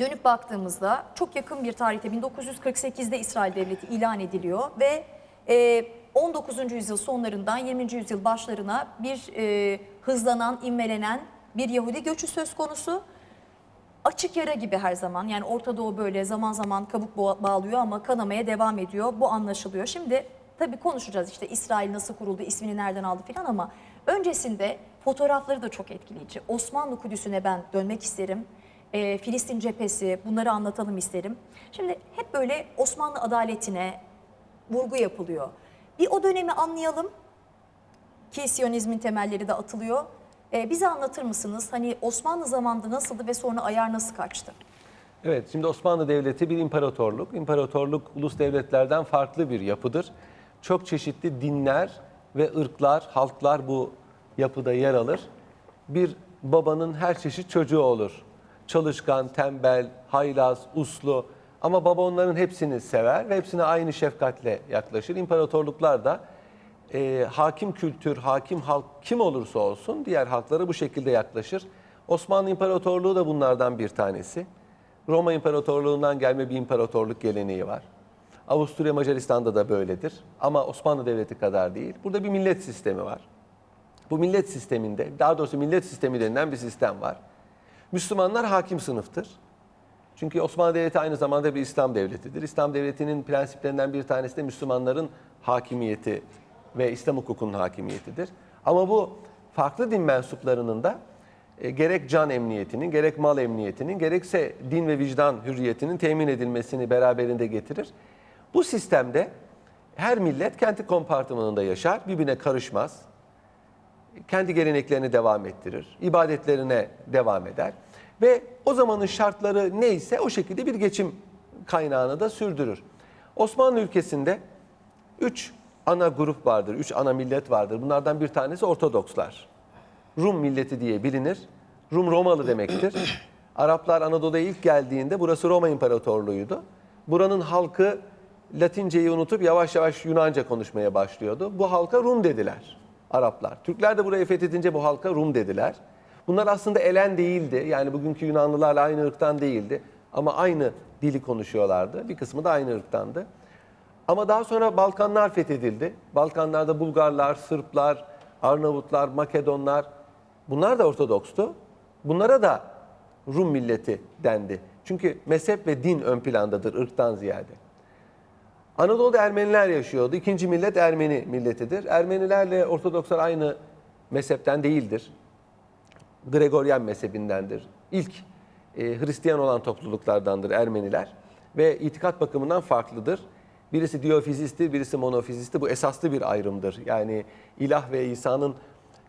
Dönüp baktığımızda çok yakın bir tarihte 1948'de İsrail Devleti ilan ediliyor ve e, 19. yüzyıl sonlarından 20. yüzyıl başlarına bir e, hızlanan, ivmelenen bir Yahudi göçü söz konusu. Açık yara gibi her zaman yani Orta Doğu böyle zaman zaman kabuk bağlıyor ama kanamaya devam ediyor. Bu anlaşılıyor. Şimdi tabii konuşacağız işte İsrail nasıl kuruldu, ismini nereden aldı filan ama öncesinde fotoğrafları da çok etkileyici. Osmanlı Kudüs'üne ben dönmek isterim. Ee, Filistin cephesi bunları anlatalım isterim. Şimdi hep böyle Osmanlı adaletine vurgu yapılıyor. Bir o dönemi anlayalım ki Siyonizmin temelleri de atılıyor. Ee, bize anlatır mısınız? Hani Osmanlı zamanında nasıldı ve sonra ayar nasıl kaçtı? Evet, şimdi Osmanlı Devleti bir imparatorluk. İmparatorluk ulus devletlerden farklı bir yapıdır. Çok çeşitli dinler ve ırklar, halklar bu yapıda yer alır. Bir babanın her çeşit çocuğu olur. Çalışkan, tembel, haylaz, uslu ama baba onların hepsini sever ve hepsine aynı şefkatle yaklaşır. İmparatorluklar da e, hakim kültür, hakim halk kim olursa olsun diğer halklara bu şekilde yaklaşır. Osmanlı İmparatorluğu da bunlardan bir tanesi. Roma İmparatorluğu'ndan gelme bir imparatorluk geleneği var. Avusturya Macaristan'da da böyledir ama Osmanlı Devleti kadar değil. Burada bir millet sistemi var. Bu millet sisteminde, daha doğrusu millet sistemi denilen bir sistem var. Müslümanlar hakim sınıftır. Çünkü Osmanlı Devleti aynı zamanda bir İslam devletidir. İslam devletinin prensiplerinden bir tanesi de Müslümanların hakimiyeti ve İslam hukukunun hakimiyetidir. Ama bu farklı din mensuplarının da e, gerek can emniyetinin, gerek mal emniyetinin, gerekse din ve vicdan hürriyetinin temin edilmesini beraberinde getirir. Bu sistemde her millet kendi kompartımanında yaşar, birbirine karışmaz kendi geleneklerini devam ettirir, ibadetlerine devam eder ve o zamanın şartları neyse o şekilde bir geçim kaynağını da sürdürür. Osmanlı ülkesinde üç ana grup vardır, üç ana millet vardır. Bunlardan bir tanesi Ortodokslar. Rum milleti diye bilinir. Rum Romalı demektir. Araplar Anadolu'ya ilk geldiğinde burası Roma İmparatorluğu'ydu. Buranın halkı Latinceyi unutup yavaş yavaş Yunanca konuşmaya başlıyordu. Bu halka Rum dediler Araplar. Türkler de burayı fethedince bu halka Rum dediler. Bunlar aslında elen değildi. Yani bugünkü Yunanlılarla aynı ırktan değildi. Ama aynı dili konuşuyorlardı. Bir kısmı da aynı ırktandı. Ama daha sonra Balkanlar fethedildi. Balkanlarda Bulgarlar, Sırplar, Arnavutlar, Makedonlar bunlar da Ortodokstu. Bunlara da Rum milleti dendi. Çünkü mezhep ve din ön plandadır ırktan ziyade. Anadolu'da Ermeniler yaşıyordu. İkinci millet Ermeni milletidir. Ermenilerle Ortodokslar aynı mezhepten değildir. Gregoryen mezhebindendir. İlk e, Hristiyan olan topluluklardandır Ermeniler ve itikat bakımından farklıdır. Birisi diyofizistir, birisi monofizistir. Bu esaslı bir ayrımdır. Yani ilah ve İsa'nın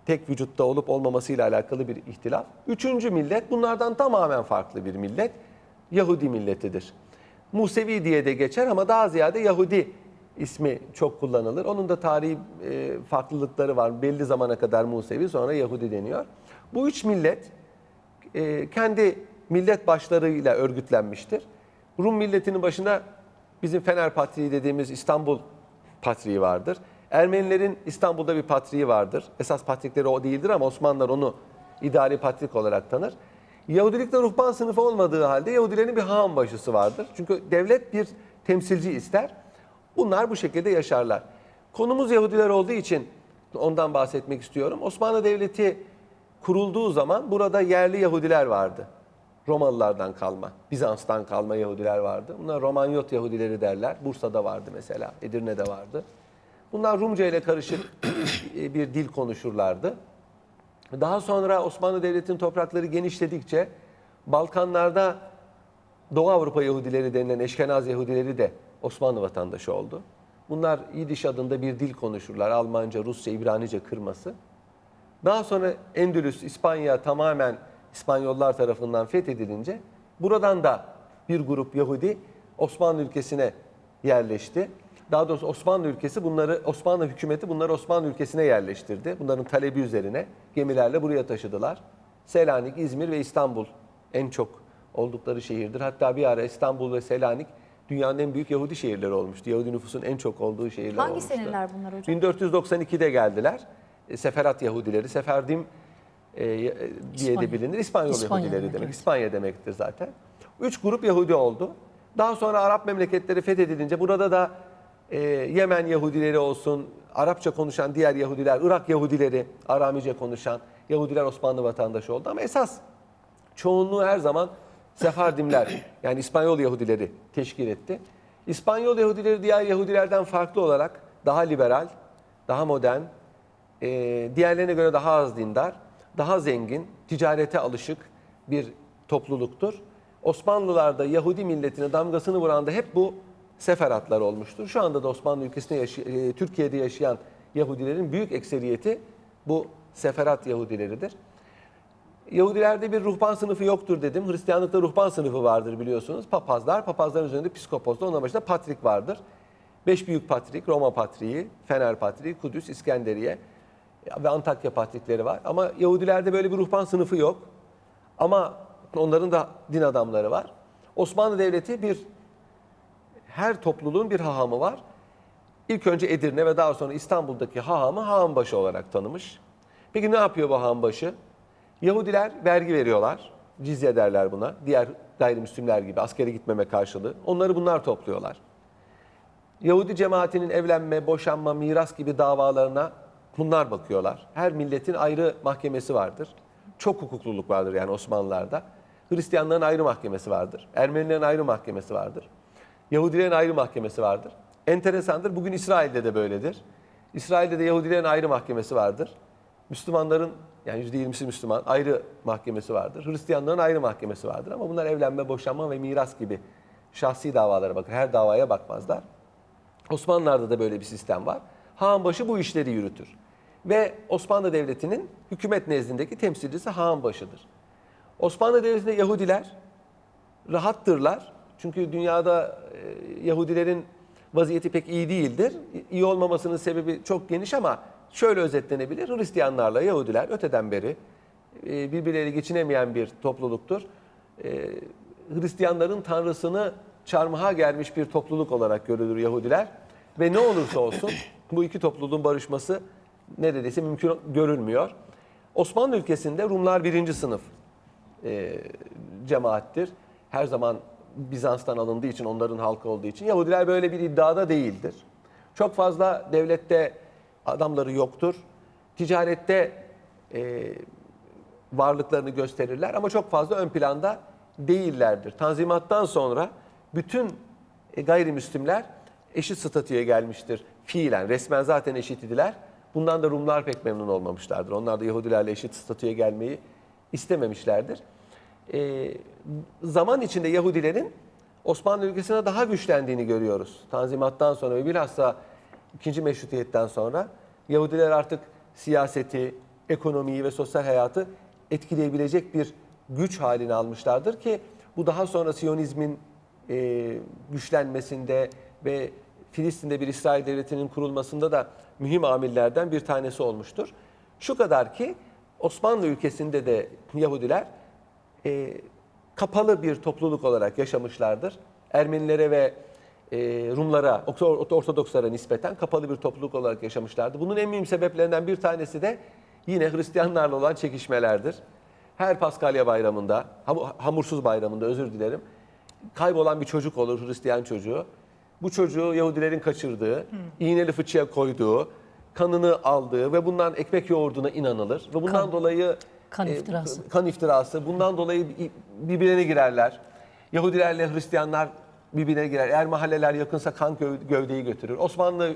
tek vücutta olup olmamasıyla alakalı bir ihtilaf. Üçüncü millet bunlardan tamamen farklı bir millet. Yahudi milletidir. Musevi diye de geçer ama daha ziyade Yahudi ismi çok kullanılır. Onun da tarihi e, farklılıkları var. Belli zamana kadar Musevi sonra Yahudi deniyor. Bu üç millet e, kendi millet başlarıyla örgütlenmiştir. Rum milletinin başına bizim Fener Patriği dediğimiz İstanbul Patriği vardır. Ermenilerin İstanbul'da bir patriği vardır. Esas patrikleri o değildir ama Osmanlılar onu idari patrik olarak tanır. Yahudilikte ruhban sınıfı olmadığı halde Yahudilerin bir hağam başısı vardır. Çünkü devlet bir temsilci ister. Bunlar bu şekilde yaşarlar. Konumuz Yahudiler olduğu için ondan bahsetmek istiyorum. Osmanlı Devleti kurulduğu zaman burada yerli Yahudiler vardı. Romalılardan kalma, Bizans'tan kalma Yahudiler vardı. Bunlar Romanyot Yahudileri derler. Bursa'da vardı mesela, Edirne'de vardı. Bunlar Rumca ile karışık bir dil konuşurlardı. Daha sonra Osmanlı Devleti'nin toprakları genişledikçe Balkanlarda Doğu Avrupa Yahudileri denilen Eşkenaz Yahudileri de Osmanlı vatandaşı oldu. Bunlar İdiş adında bir dil konuşurlar. Almanca, Rusça, İbranice kırması. Daha sonra Endülüs, İspanya tamamen İspanyollar tarafından fethedilince buradan da bir grup Yahudi Osmanlı ülkesine yerleşti. Daha doğrusu Osmanlı ülkesi bunları Osmanlı hükümeti bunları Osmanlı ülkesine yerleştirdi. Bunların talebi üzerine gemilerle buraya taşıdılar. Selanik, İzmir ve İstanbul en çok oldukları şehirdir. Hatta bir ara İstanbul ve Selanik dünyanın en büyük Yahudi şehirleri olmuştu. Yahudi nüfusun en çok olduğu şehirler Hangi olmuştu. seneler bunlar hocam? 1492'de geldiler. E, Seferat Yahudileri, Seferdim e, diye de İspanya. bilinir. İspanyol İspanya Yahudileri demek, demek. evet. İspanya demektir zaten. Üç grup Yahudi oldu. Daha sonra Arap memleketleri fethedilince burada da e, Yemen Yahudileri olsun, Arapça konuşan diğer Yahudiler, Irak Yahudileri, Aramice konuşan Yahudiler Osmanlı vatandaşı oldu. Ama esas çoğunluğu her zaman Sefardimler yani İspanyol Yahudileri teşkil etti. İspanyol Yahudileri diğer Yahudilerden farklı olarak daha liberal, daha modern, e, diğerlerine göre daha az dindar, daha zengin, ticarete alışık bir topluluktur. Osmanlılarda Yahudi milletine damgasını vuran da hep bu seferatlar olmuştur. Şu anda da Osmanlı ülkesinde yaşay- e, Türkiye'de yaşayan Yahudilerin büyük ekseriyeti bu seferat Yahudileridir. Yahudilerde bir ruhban sınıfı yoktur dedim. Hristiyanlıkta ruhban sınıfı vardır biliyorsunuz. Papazlar, papazların üzerinde piskoposlar, onun başında patrik vardır. Beş büyük patrik, Roma patriği, Fener patriği, Kudüs, İskenderiye ve Antakya patrikleri var. Ama Yahudilerde böyle bir ruhban sınıfı yok. Ama onların da din adamları var. Osmanlı Devleti bir her topluluğun bir hahamı var. İlk önce Edirne ve daha sonra İstanbul'daki hahamı hahambaşı olarak tanımış. Peki ne yapıyor bu hahambaşı? Yahudiler vergi veriyorlar. Cizye derler buna. Diğer gayrimüslimler gibi askere gitmeme karşılığı. Onları bunlar topluyorlar. Yahudi cemaatinin evlenme, boşanma, miras gibi davalarına bunlar bakıyorlar. Her milletin ayrı mahkemesi vardır. Çok hukukluluk vardır yani Osmanlılarda. Hristiyanların ayrı mahkemesi vardır. Ermenilerin ayrı mahkemesi vardır. Yahudilerin ayrı mahkemesi vardır. Enteresandır. Bugün İsrail'de de böyledir. İsrail'de de Yahudilerin ayrı mahkemesi vardır. Müslümanların yani %20'si Müslüman ayrı mahkemesi vardır. Hristiyanların ayrı mahkemesi vardır ama bunlar evlenme, boşanma ve miras gibi şahsi davalara bakar. Her davaya bakmazlar. Osmanlılar'da da böyle bir sistem var. Hanbaşı bu işleri yürütür. Ve Osmanlı Devleti'nin hükümet nezdindeki temsilcisi Hanbaşı'dır. Osmanlı Devleti'nde Yahudiler rahattırlar. Çünkü dünyada e, Yahudilerin vaziyeti pek iyi değildir. İyi olmamasının sebebi çok geniş ama şöyle özetlenebilir. Hristiyanlarla Yahudiler öteden beri e, birbirleriyle geçinemeyen bir topluluktur. E, Hristiyanların tanrısını çarmıha gelmiş bir topluluk olarak görülür Yahudiler. Ve ne olursa olsun bu iki topluluğun barışması neredeyse mümkün görülmüyor. Osmanlı ülkesinde Rumlar birinci sınıf e, cemaattir. Her zaman Bizans'tan alındığı için, onların halkı olduğu için. Yahudiler böyle bir iddiada değildir. Çok fazla devlette adamları yoktur. Ticarette e, varlıklarını gösterirler ama çok fazla ön planda değillerdir. Tanzimattan sonra bütün e, gayrimüslimler eşit statüye gelmiştir fiilen. Resmen zaten eşit idiler. Bundan da Rumlar pek memnun olmamışlardır. Onlar da Yahudilerle eşit statüye gelmeyi istememişlerdir. E, zaman içinde Yahudilerin Osmanlı ülkesine daha güçlendiğini görüyoruz. Tanzimattan sonra ve bilhassa ikinci meşrutiyetten sonra Yahudiler artık siyaseti, ekonomiyi ve sosyal hayatı etkileyebilecek bir güç haline almışlardır ki bu daha sonra Siyonizmin e, güçlenmesinde ve Filistin'de bir İsrail devletinin kurulmasında da mühim amillerden bir tanesi olmuştur. Şu kadar ki Osmanlı ülkesinde de Yahudiler e, kapalı bir topluluk olarak yaşamışlardır. Ermenilere ve e, Rumlara, Orto- Ortodokslara nispeten kapalı bir topluluk olarak yaşamışlardı. Bunun en mühim sebeplerinden bir tanesi de yine Hristiyanlarla olan çekişmelerdir. Her Paskalya bayramında, ham- hamursuz bayramında özür dilerim, kaybolan bir çocuk olur, Hristiyan çocuğu. Bu çocuğu Yahudilerin kaçırdığı, iğneli fıçıya koyduğu, kanını aldığı ve bundan ekmek yoğurduğuna inanılır. Ve bundan Kan- dolayı kan e, iftirası. kan iftirası. Bundan dolayı birbirine girerler. Yahudilerle Hristiyanlar birbirine girer. Eğer mahalleler yakınsa kan göv- gövdeyi götürür. Osmanlı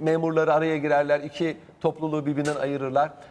memurları araya girerler. iki topluluğu birbirinden ayırırlar.